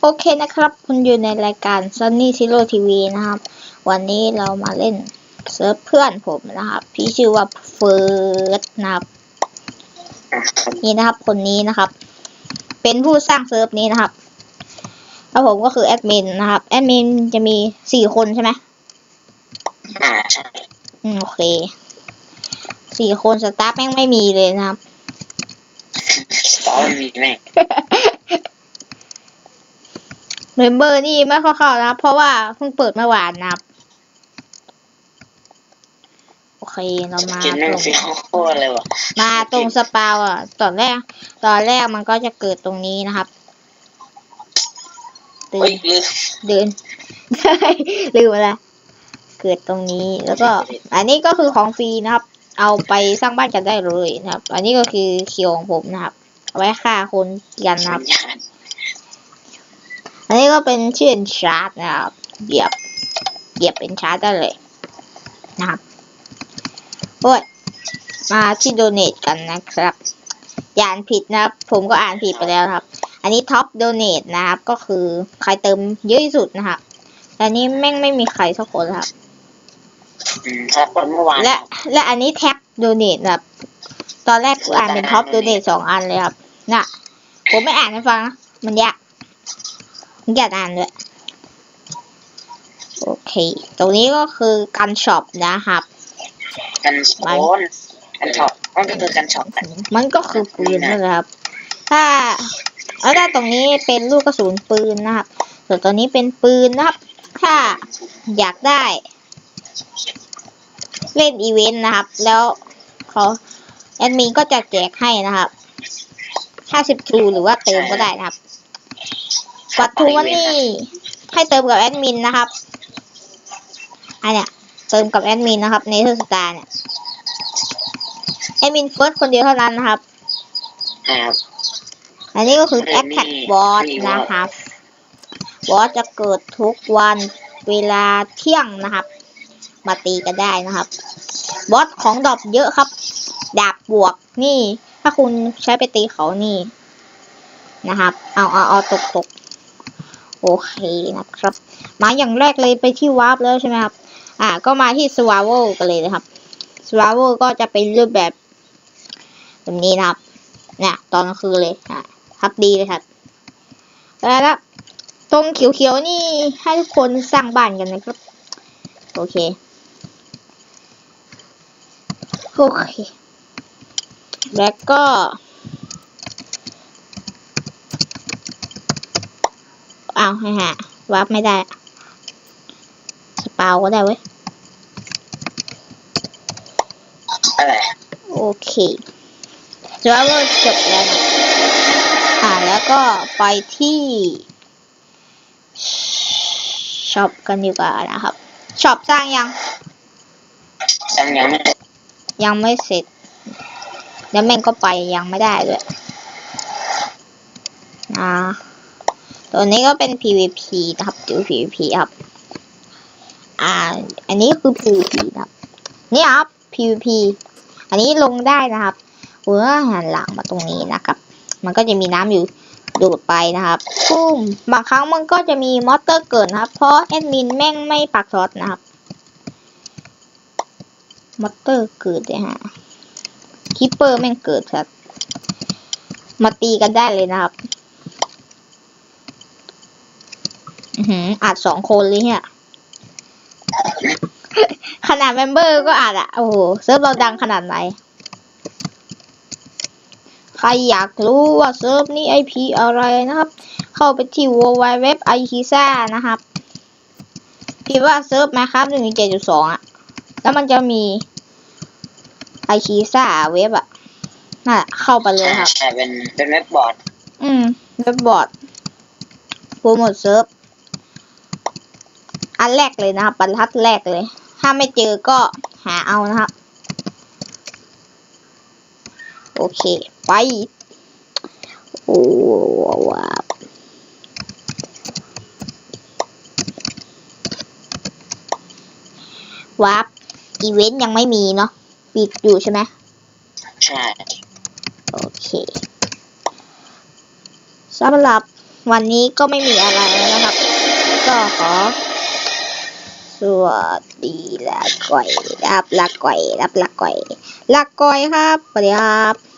โอเคนะครับ คุณอยู่ในรายการ Sunny Zero TV นะครับ วันนี้เรามาเล่นเซิร์ฟเพื่อนผมนะครับ พี่ชื่อว่าเฟิร์สนะครับ นี่นะครับคนนี้นะครับ เป็นผู้สร้างเซิร์ฟนี้นะครับ แล้วผมก็คือแอดมินนะครับ แอดมินจะมีสี่คนใช่ไหมอ่าใช่อืมโอเค สี่คนสตาฟแม่งไม่มีเลยนะครับสตอรี่มีแม่ง เมมเบอร์นี่ไม่เข้าเข้านะครับเพราะว่าเพิ่งเปิดเมื่อวานนะครับ โอเคเรามากินแม่งตรงเฟี้ยวโคตรเลยว่ะมาตรงสปาวอะ ตอนแรก ตอนแรกมันก็จะเกิดตรงนี้นะครับตื่เฮ้ยนลืมเดินลืมอะไรเกิดตรงนี้แล้วก็ อันนี้ก็คือของฟรีนะครับ เอาไปสร้างบ้านกันได้เลยนะครับ อันนี้ก็คือเคียวของผมนะครับ เอาไว้ฆ่าคนเกลียนนะครับสัญญาณ อันนี้ก็เป็นชื่อชาร์จนะครับ เหยียบ เหยียบเป็นชาร์จได้เลยนะครับโอ้ยมาที่โดเน a กันนะครับ อย่าอ่านผิดนะครับ ผมก็อ่านผิดไปแล้วนะครับ อันนี้ท็อปโดเน a นะครับ ก็คือใครเติมเยอะที่สุดนะครับแต่อันนี้แม่งไม่มีใครสักคนนะครับอืมครับคนเมื่อวานและและอันนี้แท็บโดเน a นะครับ ตอนแรกกูอ่านเป็นท็อปโดเน a สองอันเลยครับ น่ะ ผมไม่อ่านให้ฟังนะมันยาก มันยากอ่านด้วย โอเค ตรงนี้ก็คือการช็อปนะครับ กันโซนกันช็อปมันก็คือกันช็อปกันมันก็คือปืนนั่นแหละครับ ถ้าแล้วถ้าตรงนี้เป็นลูกกระสุนปืนนะครับ ส่วนตัวนี้เป็นปืนนะครับ ถ้าอยากได้ เล่นอีเวนต์นะครับ แล้วเขาแอดมินก็จะแจกให้นะครับห้าสิบทูหรือว่าเติมก็ได้นะครับ วัตถุวันนี้ให้เติมกับแอดมินนะครับอันเนี้ยเติมกับแอดมินนะครับในเทอร์สตาร์เนี่ยแอดมินเฟิร์สคนเดียวเท่านั้นนะครับ ครับ อันนี้ก็คือเอแออดแท็กนี่บอสนี่นะครับ บอสจะเกิดทุกวันเวลาเที่ยงนะครับ มาตีกันได้นะครับ บอสของดรอปเยอะครับ ดาบบวกนี่ ถ้าคุณใช้ไปตีเขานี่นะครับ เอาเอาเอาตกตก โอเคนะครับ มาอย่างแรกเลยไปที่วาร์ปแล้วใช่ไหมครับ อ่า ก็มาที่สวาโวกันเลยนะครับสวาโวก็จะเป็นรูปแบบแบบนี้นะครับ เนี่ย ตอนคืนเลยอะครับดีเลยครับแล้วละตรงเขียวๆนี่ให้ทุกคนสร้างบ้านกันนะครับ โอเค โอเค แล้วก็ อ้าวให้หาวับไม่ได้สปาวก็ได้เว้ย อะไรโอเคจะว่าเราจบแล้วนะอ่าแล้วก็ไปที่ช็อปกันดีกว่านะครับช็อปสร้างยังสัญญาณไม่ยังไม่เสร็จ แล้วแม่งก็ไปยังไม่ได้ด้วยอ่า ตัวนี้ก็เป็น PVP นะครับดู PVP ครับ อ่า อันนี้คือ PVP นะครับ นี่ครับ PVP อันนี้ลงได้นะครับเมื่อหันหลังมาตรงนี้นะครับ มันก็จะมีน้ำอยู่ดูดไปนะครับปุ้มบางครั้งมันก็จะมีมอเตอร์เกิดนะครับ เพราะแอดมินแม่งไม่ปักซอสนะครับมอเตอร์เกิดเลยฮะคิปเปอร์แม่งเกิดครับมาตีกันได้เลยนะครับ อือ หืออัดสองคนเลยเนี่ยขนาดเมมเบอร์ก็อัดอะโอ้โหเซิร์ฟเราดังขนาดไหน ใครอยากรู้ว่าเซิร์ฟนี้ IP อะไรนะครับ เข้าไปที่ www i k i s a นะครับพิมพ์ว่าเซิร์ฟมาครับหนึ่งเจ็ดจุดสองอะแล้วมันจะมีไอคีซ่าเว็บอะน่ะ เข้าไปเลยครับใช่เป็นเป็นเว็บบอร์ด อืม เว็บบอร์ดโปรโมทเซิร์ฟ อันแรกเลยนะครับบรรทัดแรกเลย ถ้าไม่เจอก็หาเอานะครับ โอเค ไปโอ้ว้าววาร์ปอีเวนต์ยังไม่มีเนาะปิดอยู่ใช่ไหมใช่ โอเคสำหรับวันนี้ก็ไม่มีอะไรแล้วนะครับ ก็ขอ สวัสดีละก่อยรับละก่อยรับละก่อยละก่อยครับสวัสดีครับ